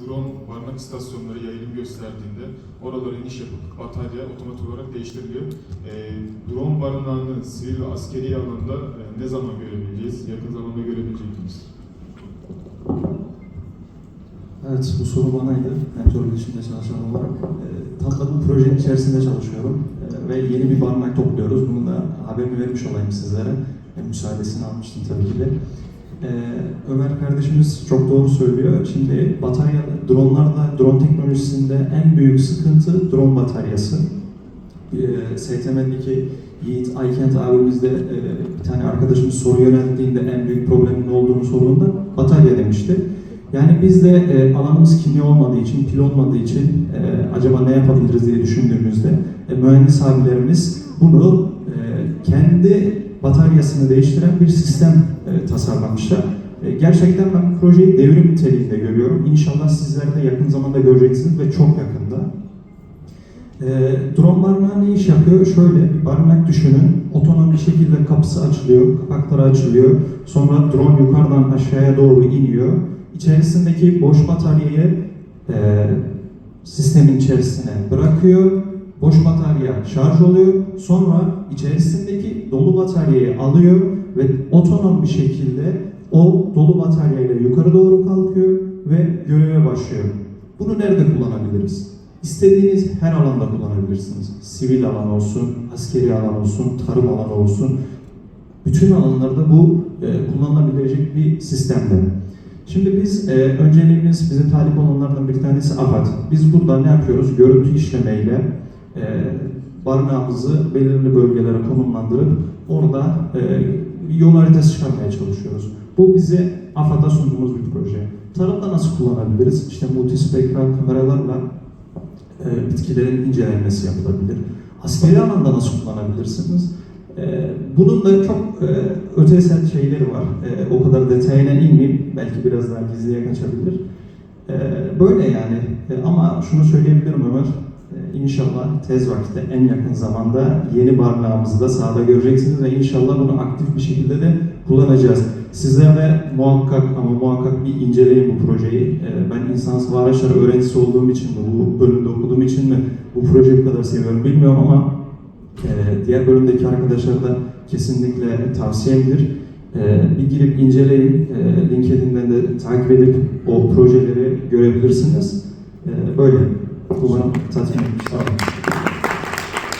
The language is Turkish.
drone barınak istasyonları yayılım gösterdiğinde oralara iniş yapıp batarya otomatik olarak değiştiriliyor. E, drone barınağını sivil ve askeri alanda e, ne zaman görebileceğiz? Yakın zamanda görebilecek miyiz? Evet, bu soru banaydı. Mentor iletişimde çalışan olarak. E, tam da bu projenin içerisinde çalışıyorum. E, ve yeni bir barınak topluyoruz. Bunu da haberini vermiş olayım sizlere. E, müsaadesini almıştım tabii ki de. E, Ömer kardeşimiz çok doğru söylüyor. Şimdi batarya, dronlarda, drone teknolojisinde en büyük sıkıntı drone bataryası. E, STM'deki Yiğit Aykent abimiz de e, bir tane arkadaşımız soru yönelttiğinde en büyük problemin olduğunu sorduğunda batarya demişti. Yani biz de e, alanımız kimya olmadığı için, pil olmadığı için e, acaba ne yapabiliriz diye düşündüğümüzde e, mühendis abilerimiz bunu e, kendi bataryasını değiştiren bir sistem e, tasarlamışlar. E, gerçekten ben bu projeyi devrim niteliğinde görüyorum. İnşallah sizler de yakın zamanda göreceksiniz ve çok yakında. E, drone ne iş yapıyor? Şöyle barınak düşünün. Otonom bir şekilde kapısı açılıyor, kapakları açılıyor. Sonra drone yukarıdan aşağıya doğru iniyor. İçerisindeki boş bataryayı e, sistemin içerisine bırakıyor. Boş batarya şarj oluyor. Sonra içerisindeki dolu bataryayı alıyor ve otonom bir şekilde o dolu bataryayla yukarı doğru kalkıyor ve göreve başlıyor. Bunu nerede kullanabiliriz? İstediğiniz her alanda kullanabilirsiniz. Sivil alan olsun, askeri alan olsun, tarım alanı olsun. Bütün alanlarda bu e, kullanılabilecek bir sistemde. Şimdi biz e, önceliğimiz bize talip olanlardan bir tanesi AFAD. Biz burada ne yapıyoruz? Görüntü işlemeyle e, barınağımızı belirli bölgelere konumlandırıp orada e, yol haritası çıkarmaya çalışıyoruz. Bu bize AFAD'a sunduğumuz bir proje. Tarımda nasıl kullanabiliriz? İşte multispektral kameralarla e, bitkilerin incelenmesi yapılabilir. Askeri alanda nasıl kullanabilirsiniz? E, bunun da çok e, ötesel şeyleri var. E, o kadar detayına inmeyeyim. Belki biraz daha gizliye kaçabilir. E, böyle yani. E, ama şunu söyleyebilirim Ömer. E, İnşallah tez vakitte en yakın zamanda yeni barınağımızı da sahada göreceksiniz ve inşallah bunu aktif bir şekilde de kullanacağız. Sizler de muhakkak ama muhakkak bir inceleyin bu projeyi. E, Ben insansız araçları öğrencisi olduğum için mi, bu bölümde okuduğum için mi bu projeyi bu kadar seviyorum bilmiyorum ama e, diğer bölümdeki arkadaşlara da kesinlikle tavsiyemdir. E, bir girip inceleyin, e, LinkedIn'den de takip edip o projeleri görebilirsiniz. E, böyle. Umarım tatmin olun.